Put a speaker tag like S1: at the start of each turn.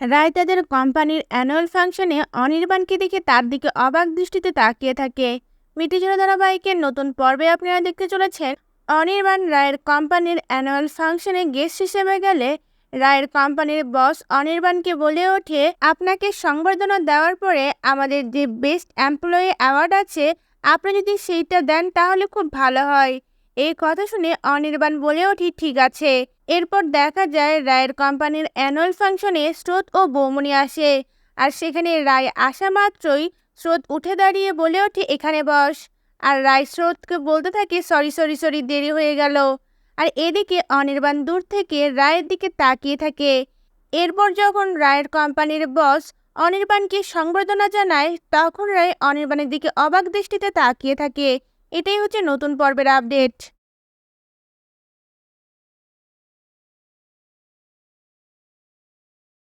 S1: রায় তাদের কোম্পানির অ্যানুয়াল ফাংশনে অনির্বাণকে দেখে তার দিকে অবাক দৃষ্টিতে তাকিয়ে থাকে। মিটিজোড়া ধারাবাহিকের নতুন পর্বে আপনারা দেখতে চলেছেন। অনির্বাণ রায়ের কোম্পানির অ্যানুয়াল ফাংশনে গেস্ট হিসেবে গেলে রায়ের কোম্পানির বস অনির্বাণকে বলে ওঠে, আপনাকে সংবর্ধনা দেওয়ার পরে আমাদের যে বেস্ট এমপ্লয়ি অ্যাওয়ার্ড আছে, আপনি যদি সেইটা দেন তাহলে খুব ভালো হয়। এই কথা শুনে অনির্বাণ বলে ওঠি, ঠিক আছে। এরপর দেখা যায়, রায়ের কোম্পানির অ্যানুয়াল ফাংশনে স্রোত ও বৌমনি আসে। আর সেখানে রায় আসা মাত্রই স্রোত উঠে দাঁড়িয়ে বলে ওঠে, এখানে বস। আর রায় স্রোতকে বলতে থাকে, সরি সরি সরি, দেরি হয়ে গেল। আর এদিকে অনির্বাণ দূর থেকে রায়ের দিকে তাকিয়ে থাকে। এরপর যখন রায়ের কোম্পানির বস অনির্বাণকে সংবর্ধনা জানায়, তখন রায় অনির্বাণের দিকে অবাক দৃষ্টিতে তাকিয়ে থাকে। এটাই হচ্ছে নতুন পর্বের আপডেট।